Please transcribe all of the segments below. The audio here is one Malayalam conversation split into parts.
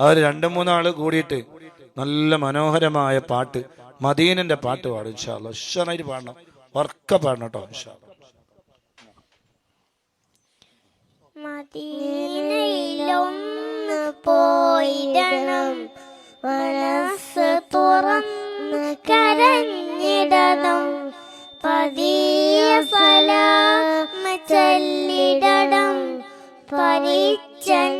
അവർ രണ്ട് മൂന്നാൾ കൂടിയിട്ട് നല്ല മനോഹരമായ പാട്ട് മദീനന്റെ പാട്ട് പാടും ഇൻഷാല്ല ഉഷാറായിട്ട് പാടണം. ഉറക്ക പാടണം കേട്ടോ ഇൻഷാല്ല മദീനയിലൊന്ന് പോയിടണം. മനസ്സ് തുറന്ന് കരഞ്ഞിടണം. പതിയ സലാമ ചൊല്ലിടണം. പരിച്ചൻ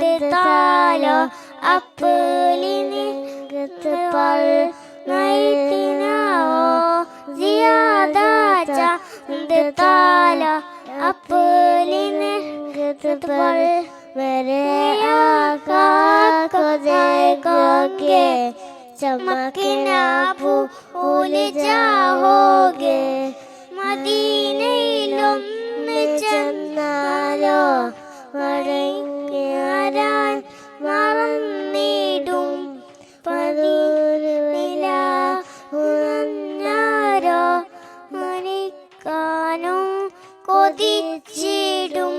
دیتا اپنی گت پر نئی زیادہ دیتا اپنی گت پر میرے آقا کو دیکھو گے چمکنا بھول جاؤ گے മടങ്ങി വരാൻ മറന്നിടും. പതിരില ഉറഞ്ഞാരോ മരിക്കാനും കൊതിച്ചിടും.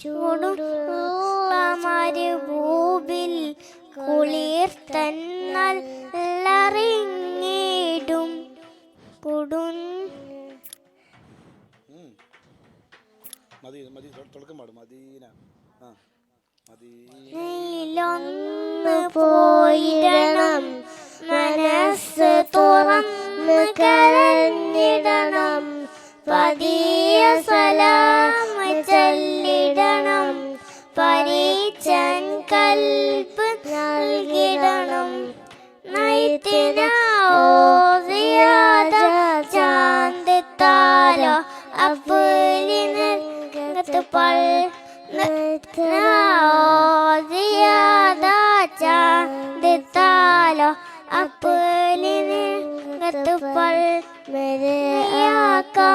ചൂടുള്ള മരുഭൂവിൽ കുളിർ തന്നറിങ്ങിടും മദീന മദീന തുടക്കം മദീന. ആ മദീന. പോയിടണം. നൽകത്ത് പൾ നൈത്തിനാവോസിയാത ചാന്തിത്താലോ അപ്പുലി നൽകത്ത് പൾ मेरे आका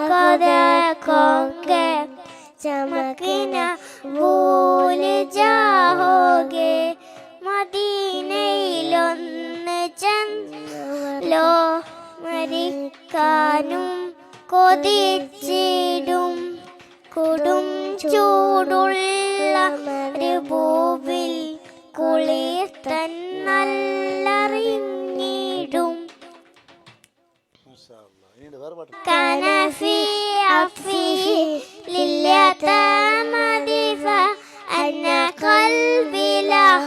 को देखोगे चमकना भूल जाओगे മദീനയിലൊന്ന് ചെന്നോ മരിക്കാനും കൊതിച്ചിടും كان في عطفه لليتامى دفاع أن قلبي له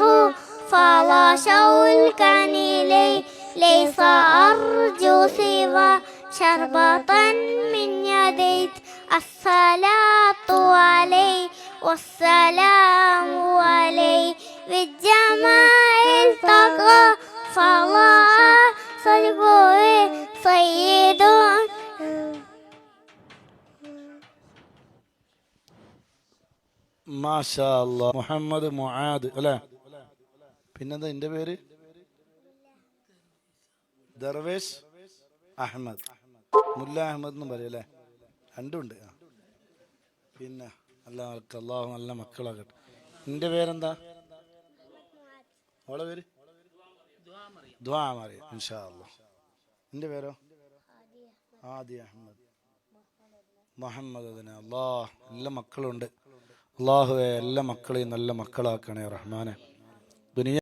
فلا شوكا إليه ليس أرجو سوى شربة من يديك الصلاة عليه والسلام മാഷാ. മുഹമ്മദ് മുആദ് അല്ലേ? പിന്നെന്താ എന്റെ പേര്? ദർവേഷ് അഹമ്മദ് മുല്ല അഹമ്മദ് എന്നും അല്ലെ? രണ്ടുണ്ട്. പിന്നെ നല്ല ആൾക്ക് അള്ളാഹു നല്ല മക്കളാകട്ടെ എന്റെ പേരെന്താ? ഓളെ പേര്? മറിയ ഇൻഷാ എന്റെ പേരോ? ആദി അഹമ്മദ് മുഹമ്മദ് അതിന് അള്ളാഹ്. നല്ല മക്കളുണ്ട്. അള്ളാഹുവെ എല്ലാ മക്കളെയും നല്ല മക്കളാക്കണേ റഹ്മാനെ. ദുനിയ